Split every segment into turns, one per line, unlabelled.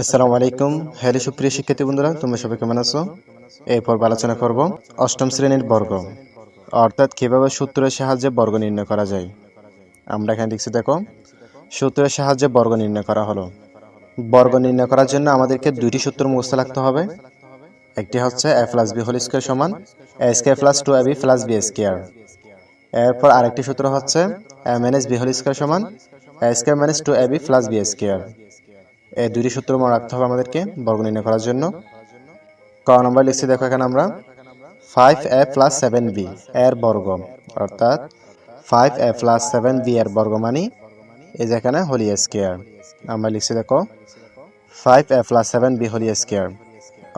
আসসালামু আলাইকুম। হ্যালো, সুপ্রিয় শিক্ষার্থী বন্ধুরা, তোমরা সবাই কেমন আছো? এই পর্ব আলোচনা করব অষ্টম শ্রেণির বর্গ, অর্থাৎ কীভাবে সূত্রের সাহায্যে বর্গ নির্ণয় করা যায়। আমরা এখানে দেখছি, দেখো, সূত্রের সাহায্যে বর্গ নির্ণয় করা হলো। বর্গ নির্ণয় করার জন্য আমাদেরকে দুইটি সূত্র মুখস্থ রাখতে হবে। একটি হচ্ছে A plus B whole square সমান A square plus two A B plus B square এরপর আরেকটি সূত্র হচ্ছে A minus B whole square সমান A square minus two A B plus B square দুইটি সূত্র মনে রাখতে হবে আমাদেরকে বর্গ নির্ণয় করার জন্য। ক নম্বর লিখছি, দেখো এখানে আমরা five A plus seven B এর বর্গ, অর্থাৎ five A plus seven B এর বর্গ মানি এই যে এখানে হোলি স্কোয়ার। আমরা লিখছি, দেখো five A plus seven B whole square.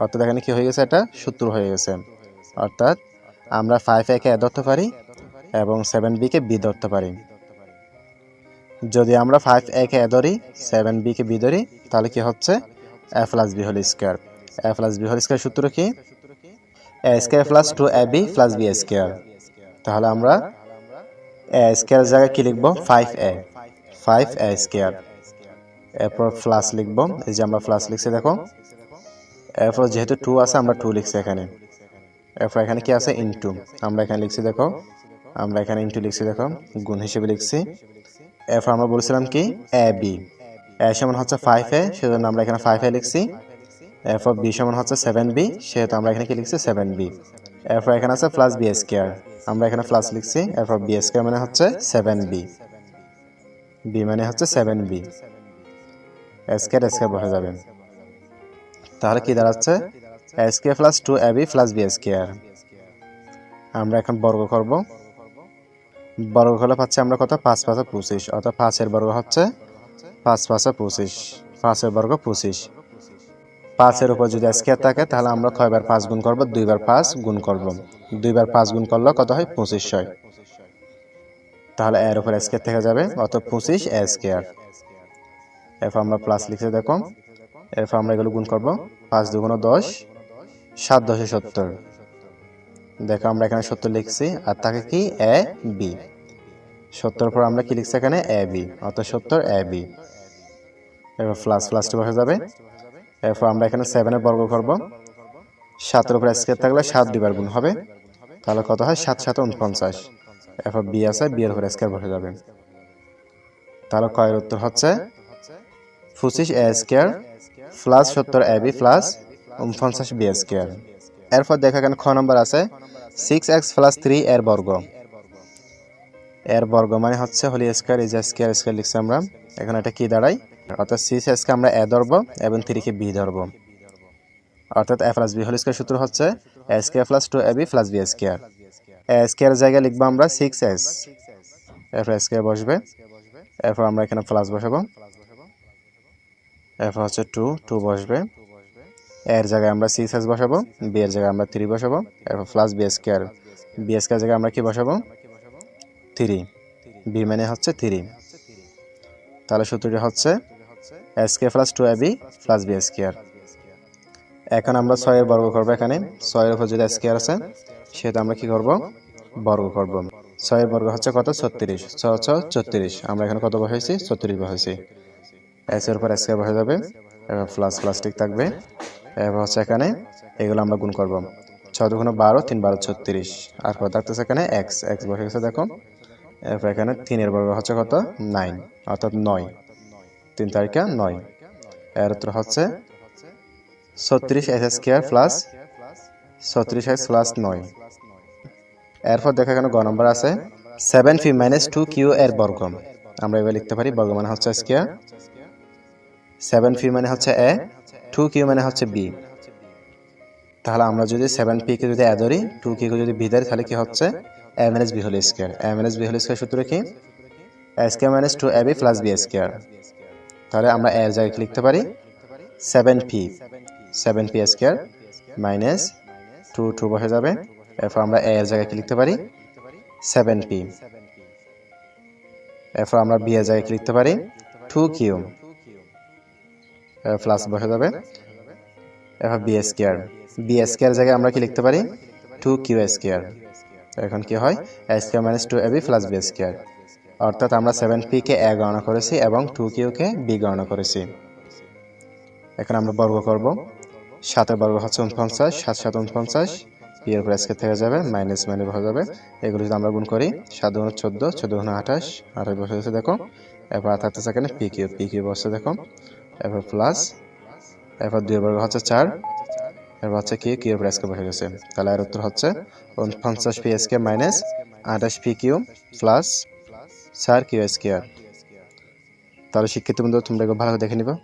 অর্থাৎ এখানে কি হয়ে গেছে? এটা সূত্র হয়ে গেছে। অর্থাৎ আমরা ফাইভ একে এ ধরতে পারি এবং সেভেন বিকে বি ধরতে পারি। যদি আমরা ফাইভ এ কে ধরি সেভেন বি কে বি ধরি, তাহলে কি হচ্ছে? A plus B whole square A plus B whole square সূত্র কি? A square plus two A B plus B square তাহলে আমরা এ স্কোয়ার জায়গায় কি লিখব? Five A five A square এরপর প্লাস লিখব। এই যে আমরা প্লাস লিখছি, দেখো। এরপর যেহেতু টু আছে, আমরা টু লিখছি এখানে। এরপর এখানে কি আছে? ইনটু আমরা এখানে লিখছি, দেখো। আমরা এখানে ইনটু লিখছি, দেখো। গুণ হিসেবে লিখছি। এরপর আমরা বলেছিলাম কি? এ বি এ সমান হচ্ছে ফাইভ এ সেজন্য আমরা এখানে ফাইভ এ লিখছি। এরপর বি সমান হচ্ছে সেভেন বি সেহেতু আমরা এখানে কি লিখছি? সেভেন বি এরপর এখানে আছে প্লাস বি স্কোয়ার আমরা এখানে প্লাস লিখছি, এরপর বি স্কোয়ার মানে হচ্ছে সেভেন বি বি মানে হচ্ছে সেভেন বি স্কোয়ার স্কোয়ার বসে যাবে। তাহলে কি দাঁড়াচ্ছে? Square plus two A B plus B square আমরা এখন বর্গ করব। বর্গ করলে পাচ্ছি আমরা কত? পাঁচ পাঁচে পঁচিশ। অর্থাৎ পাঁচের বর্গ হচ্ছে পাঁচ পাঁচে পঁচিশ। পাঁচের বর্গ পঁচিশ। পাঁচের উপর যদি স্কোয়ার থাকে, তাহলে আমরা কয়বার পাঁচ গুণ করব দুইবার পাঁচ গুণ করব। দুইবার পাঁচ গুণ করলে কত হয়? পঁচিশ হয়। তাহলে এর উপর স্কোয়ার থেকে যাবে অত পঁচিশ এ স্কোয়ার। এরপর আমরা প্লাস লিখে দেখো। এরপর আমরা এগুলো গুণ করব। পাঁচ দুগুণ দশ, সাত দশে সত্তর। দেখো আমরা এখানে সত্তর লিখছি, আর তাকে কি? A, B. সত্তর পর আমরা কি লিখছি এখানে? এ বি অর্থাৎ সত্তর এ বি এরপর প্লাস প্লাসটি বসে যাবে। এরপর আমরা এখানে সেভেনের বর্গ করব। সাতের উপর স্কেয়ার থাকলে সাত দুইবার গুণ হবে। তাহলে কত হয়? সাত সাত উনপঞ্চাশ। এরপর বি আছে বিয়ের উপর স্কেয়ার বসে যাবে। তাহলে কয়ের উত্তর হচ্ছে পঁচিশ এ স্কোয়ার প্লাস সত্তর এ বি প্লাস উনপঞ্চাশ বি স্কোয়ার এরপর দেখা এখানে খ নম্বর আছে। সিক্স এক্স প্লাস থ্রি এর বর্গ। এর বর্গ মানে হচ্ছে whole square is square square লিখছি আমরা। এখন এটা কি দাঁড়ায়? অর্থাৎ সিক্স এক্সকে আমরা এ ধরবো এবং থ্রিকে বি ধরবো। অর্থাৎ A plus B whole square সূত্র হচ্ছে A square plus two A B plus B square. A square জায়গায় লিখব আমরা সিক্স এক্স এরপর স্কোয়ার বসবে। এরপর আমরা এখানে প্লাস বসাবো। এরপর হচ্ছে টু টু বসবে। এর জায়গায় আমরা সিক্স এস বসাবো। বি এর জায়গায় আমরা থ্রি বসাবো। এরপর plus B square B square জায়গায় আমরা কি বসাবো? থ্রি বি মানে হচ্ছে থ্রি তাহলে সূত্রটি হচ্ছে square plus two A B plus B square. এখন আমরা ছয়ের বর্গ করব এখানে। ছয়ের উপর যদি স্কোয়ার আছে সেটা আমরা কি করব? বর্গ করব। ছয়ের বর্গ হচ্ছে কত? ছত্রিশ। ছ ছ ছত্রিশ আমরা এখানে কত বসাইছি? ছত্রিশ বসাইছি। এস এর উপর স্কোয়ার বসে যাবে এবার প্লাস প্লাস্টিক থাকবে। এবার হচ্ছে এখানে এগুলো আমরা গুণ করব। ছয় দুগুণ বারো, তিন বারো, ছত্রিশ। আর কত থাকতেছে এখানে? এক্স এক্স বসে গেছে, দেখো। এরপর এখানে তিনের বর্গ হচ্ছে কত? নাইন, অর্থাৎ নয়। তিন তারিখে নয়। এর উত্তর হচ্ছে ছত্রিশ এস স্কোয়ার প্লাস ছত্রিশ এক্স প্লাস নয়। এরপর দেখা এখানে গ নম্বর আছে, seven P minus two Q এর বর্গ। আমরা এবার লিখতে পারি, বর্গ মানে হচ্ছে স্কোয়ার। সেভেন ফি মানে হচ্ছে এ, টু কিউ মানে হচ্ছে বি। তাহলে আমরা যদি সেভেন পি কে যদি এ ধরি, টু কে যদি বি ধরি, তাহলে কি হচ্ছে? A minus B whole square A minus B whole square সূত্র কি? A square minus two A B plus B square তাহলে আমরা এর জায়গায় লিখতে পারি seven P seven P square minus two two বসে যাবে। এরপর আমরা এ এর জায়গায় লিখতে পারি? সেভেন পি এরপর আমরা বি এর জায়গায় লিখতে পারি? টু কিউ প্লাস বসে যাবে। এরপর বি স্কোয়ার বি স্কোয়ার জায়গায় আমরা কি লিখতে পারি? টু কিউ স্কোয়ার এখন কি হয়? A square minus two A B plus B square অর্থাৎ আমরা সেভেন পি কে এ গণনা করেছি এবং টু কিউ কে বি গণনা করেছি। এখন আমরা বর্গ করব। সাতের বর্গ হচ্ছে উনপঞ্চাশ সাত সাত উনপঞ্চাশ পিয়ের উপর আজকে থেকে যাবে মাইনাস মাইনাস হয়ে যাবে। এগুলো যদি আমরা গুণ করি, সাত গুণ চোদ্দ চোদ্দ গুণ আঠাশ আঠাশ বসে গেছে দেখো। এরপর আর থাকতেছে এখানে পি কিউ পি কিউ বসছে দেখো। এরপর প্লাস এরপর দুই বর্গ হচ্ছে চার এরপর হচ্ছে কি? কিউ উপর আজকে বসে গেছে তাহলে এর উত্তর হচ্ছে উনপঞ্চাশ পি এসকে মাইনাস আঠাশ পি কিউ প্লাস চার কিউ স্কোয়ার তাহলে শিক্ষিত বন্ধু, তোমরা ভালো দেখে নিবা।